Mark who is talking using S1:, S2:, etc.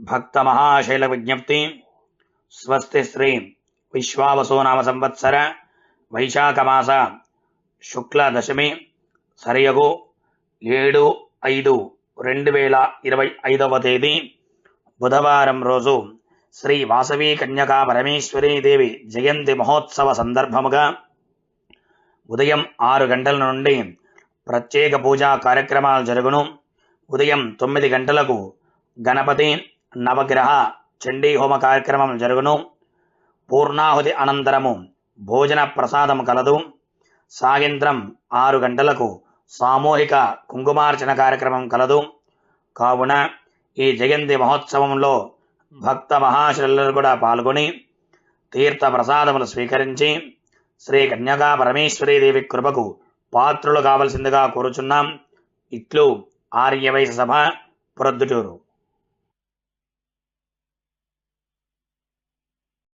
S1: భక్త మహాశైల విజ్ఞప్తి స్వస్తి శ్రీ విశ్వావసో నామ సంవత్సర వైశాఖమాస శుక్ల దశమి సరియగు ఏడు ఐదు రెండు వేల ఇరవై ఐదవ తేదీ బుధవారం రోజు శ్రీ వాసవి కన్యకా పరమేశ్వరీ దేవి జయంతి మహోత్సవ సందర్భముగా ఉదయం ఆరు గంటల నుండి ప్రత్యేక పూజా కార్యక్రమాలు జరుగును. ఉదయం తొమ్మిది గంటలకు గణపతి నవగ్రహ చండీ హోమ కార్యక్రమం జరుగును. పూర్ణాహుతి అనంతరము భోజన ప్రసాదం కలదు. సాయంత్రం ఆరు గంటలకు సామూహిక కుంకుమార్చన కార్యక్రమం కలదు. కావున ఈ జయంతి మహోత్సవంలో భక్త మహాశిలలు కూడా పాల్గొని తీర్థ ప్రసాదములు స్వీకరించి శ్రీ కన్యకా పరమేశ్వరీదేవి కృపకు పాత్రులు కావలసిందిగా కోరుచున్నాం. ఇట్లు ఆర్యవైశ్య సభ ప్రొద్దుటూరు.